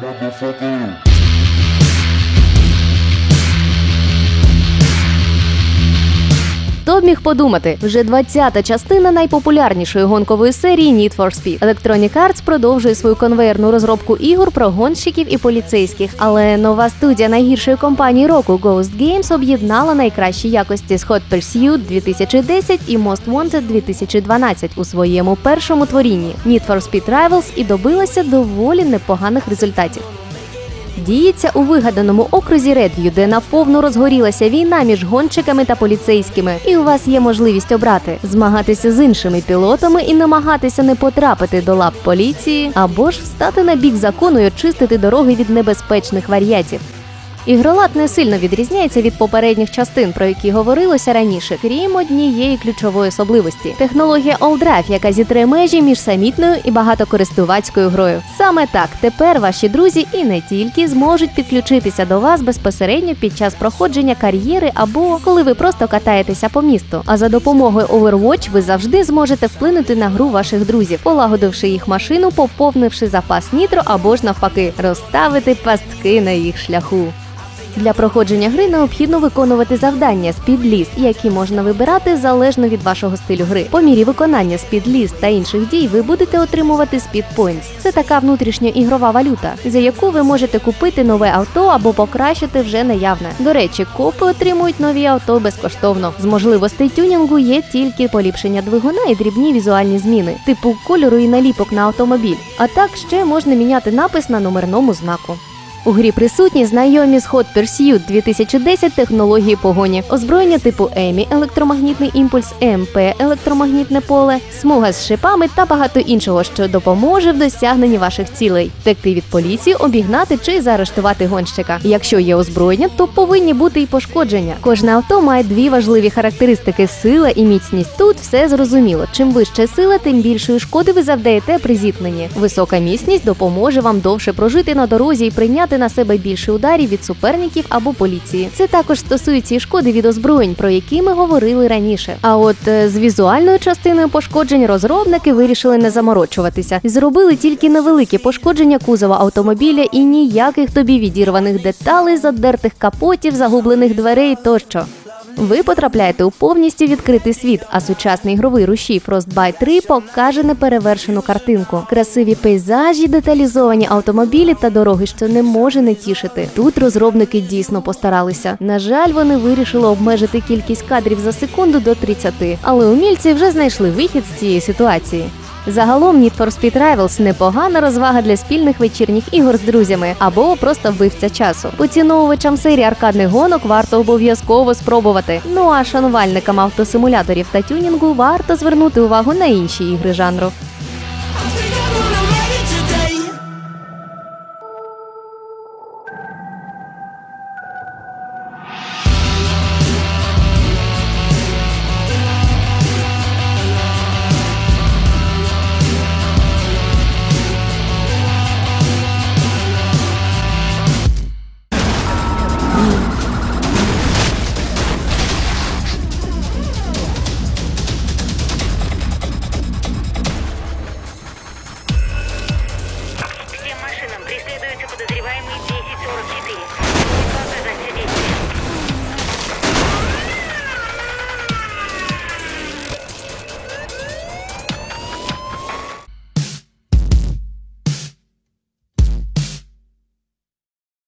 Motherfucker. Хто б міг подумати, вже 20-та частина найпопулярнішої гонкової серії Need for Speed. Electronic Arts продовжує свою конвейерну розробку ігор про гонщиків і поліцейських. Але нова студія найгіршої компанії року Ghost Games об'єднала найкращі якості з Hot Pursuit 2010 і Most Wanted 2012 у своєму першому творінні Need for Speed Rivals і добилася доволі непоганих результатів. Діється у вигаданому окрузі Редв'ю, де наповну розгорілася війна між гонщиками та поліцейськими, і у вас є можливість обрати змагатися з іншими пілотами і намагатися не потрапити до лап поліції, або ж встати на бік закону і очистити дороги від небезпечних варіатів. Ігролад не сильно відрізняється від попередніх частин, про які говорилося раніше, крім однієї ключової особливості технологія OldDrive, яка зітре межі між самітною і багатокористувацькою грою. Саме так тепер ваші друзі і не тільки зможуть підключитися до вас безпосередньо під час проходження кар'єри або коли ви просто катаєтеся по місту. А за допомогою Overwatch ви завжди зможете вплинути на гру ваших друзів, полагодивши їх машину, поповнивши запас нітро або ж навпаки, розставити пастки на їх шляху. Для проходження гри необхідно виконувати завдання Speed які можна вибирати залежно від вашого стилю гри. По мірі виконання Speed та інших дій ви будете отримувати Points. Це така внутрішня ігрова валюта, за яку ви можете купити нове авто або покращити вже наявне. До речі, копи отримують нові авто безкоштовно. З можливостей тюнінгу є тільки поліпшення двигуна і дрібні візуальні зміни, типу кольору і наліпок на автомобіль. А так ще можна міняти напис на номерному знаку. У грі присутні знайомі з Hot Pursuit 2010 технології погоні, озброєння типу Емі, електромагнітний імпульс, МП, електромагнітне поле, смуга з шипами та багато іншого, що допоможе в досягненні ваших цілей, втекти від поліції, обігнати чи заарештувати гонщика. Якщо є озброєння, то повинні бути і пошкодження. Кожне авто має дві важливі характеристики: сила і міцність. Тут все зрозуміло. Чим вища сила, тим більшої шкоди ви завдаєте при зіткненні. Висока міцність допоможе вам довше прожити на дорозі і прийняти прийняти на себе більше ударів від суперників або поліції. Це також стосується і шкоди від озброєнь, про які ми говорили раніше. А от е, з візуальною частиною пошкоджень розробники вирішили не заморочуватися зробили тільки невеликі пошкодження кузова автомобіля і ніяких тобі відірваних деталей, задертих капотів, загублених дверей тощо. Ви потрапляєте у повністю відкритий світ, а сучасний ігровий рушій Frostbite 3 покаже неперевершену картинку. Красиві пейзажі, деталізовані автомобілі та дороги, що не може не тішити. Тут розробники дійсно постаралися. На жаль, вони вирішили обмежити кількість кадрів за секунду до 30, але умільці вже знайшли вихід з цієї ситуації. Загалом Need for Speed Rivals – непогана розвага для спільних вечірніх ігор з друзями або просто вбивця часу. Поціновувачам серії аркадних гонок варто обов'язково спробувати. Ну а шанувальникам автосимуляторів та тюнінгу варто звернути увагу на інші ігри жанру.